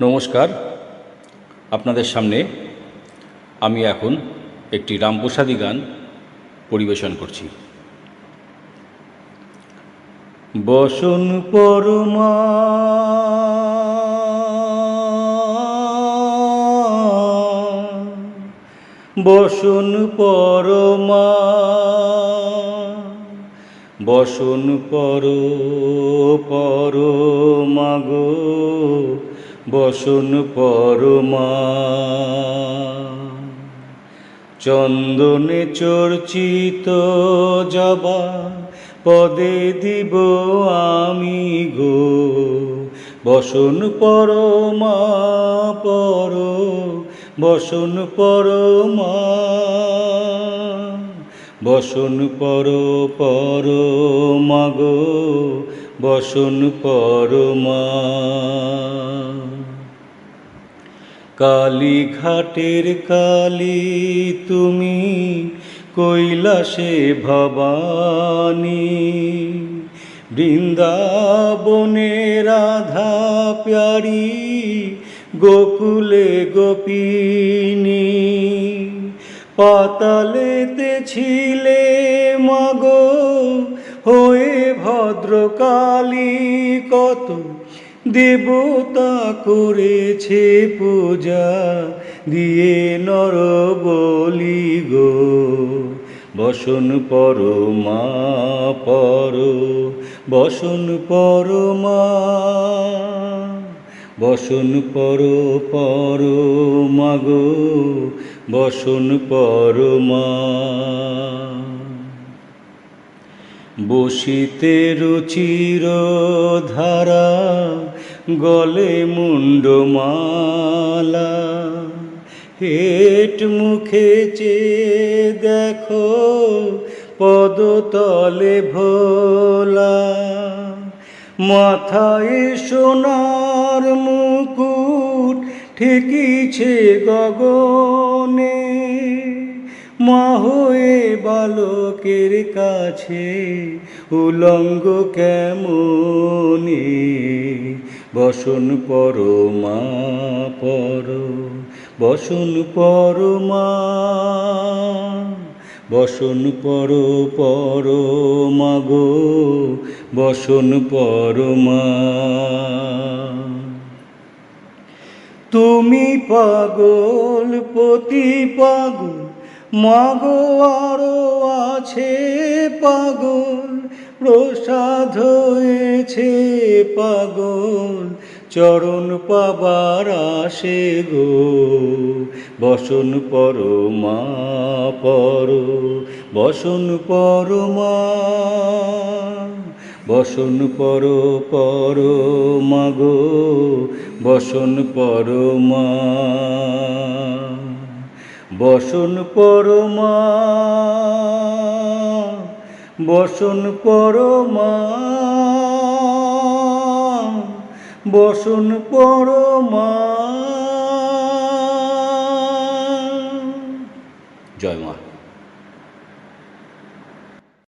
নমস্কার। আপনাদের সামনে আমি এখন একটি রামপ্রসাদী গান পরিবেশন করছি। বসন পরমা বসন পরমা, বসন পর পর। বসন পরমা। চন্দনে চর্চিত জবা পদে দিব আমি গো। বসন পরমা, পর, বসন পরমা। বসুন পর পর মাগো বসন পরমা। কালীঘাটের কালী, তুমি কৈলাসে ভবানী। বৃন্দাবনে রাধা প্যারি, গোকুলে গোপিনী। পাতালেতে ছিলে মাগো, হয়ে ভদ্রকালী, কত দেবতা করেছে পূজা, দিয়ে নর বলি গো। বসন পর মা পর, বসন পর মা বসন পর পর মাগো বসন পর মা বসিতে রুচির ধারা, গলে মুন্ডমালা হেট মুখে চেয়ে দেখো পদতলে ভোলা। মাথায় সোনার মুকুট ঠেকিছে গগনে। মা হয়ে বালকের কাছে উলঙ্গ কেমনে? বসন পর মা পর, বসন পর মা বসন পর পর মাগো বসন পর মা তুমি পাগল, পতি পাগল মাগো আরও আছে পাগল, প্রসাদ হয়েছে পাগল, চরণ পাবার আসে গো, বসন পর মা পর, বসন পর মা বসন পর পর মাগো, বসন পর মা বসন পরমা বসুন পরমা বসুন পরমা জয় মা।